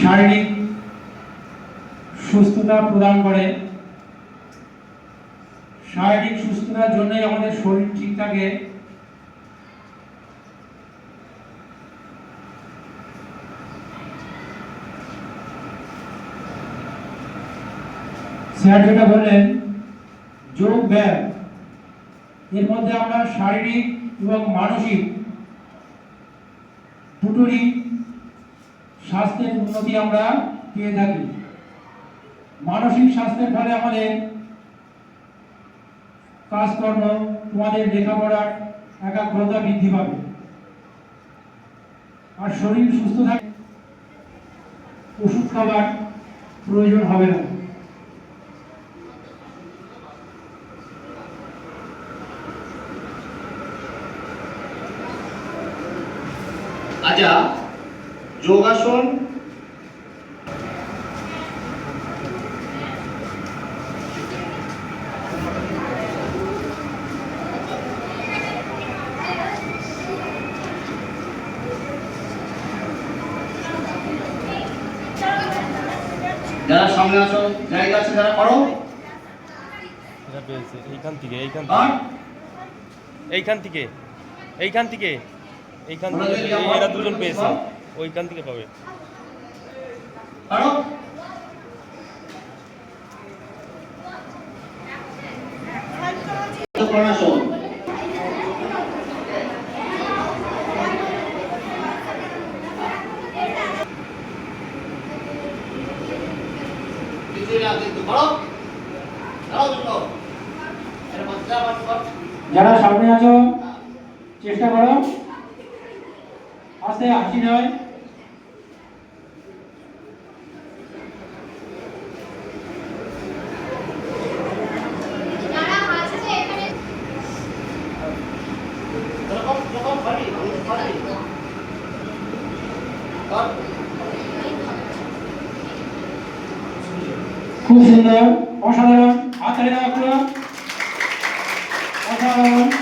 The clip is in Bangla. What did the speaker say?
শারীরিক সুস্থতা প্রদান করে। শারীরিক সুস্থতার জন্যই আমাদের শরীর ঠিক থাকে। স্যার যেটা বললেন, যোগ ব্যায়াম। এর মধ্যে আমরা শারীরিক এবং মানসিক দুটোরই স্বাস্থ্যের উন্নতি আমরা পেয়ে থাকি। মানসিক স্বাস্থ্যের ফলে আমাদের কাজকর্ম, তোমাদের লেখাপড়ার একাগ্রতা বৃদ্ধি পাবে। আর শরীর সুস্থ থাকে ওষুধ খাবার প্রয়োজন হবে না। আচ্ছা যোগাসন। যারা সামনে আসো জায়গা আছে যারা করো এইখান থেকে এইখান থেকে। এইখান থেকে এইখান থেকে। এইখান থেকে এরা দুজন পেয়েছে? ওইখান থেকে পাবে। যারা সামনে আছো চেষ্টা করো। আস্তে হাসি নয় খুব সুন্দর অসাধারণ হাত তালি দেওয়া অসাধারণ।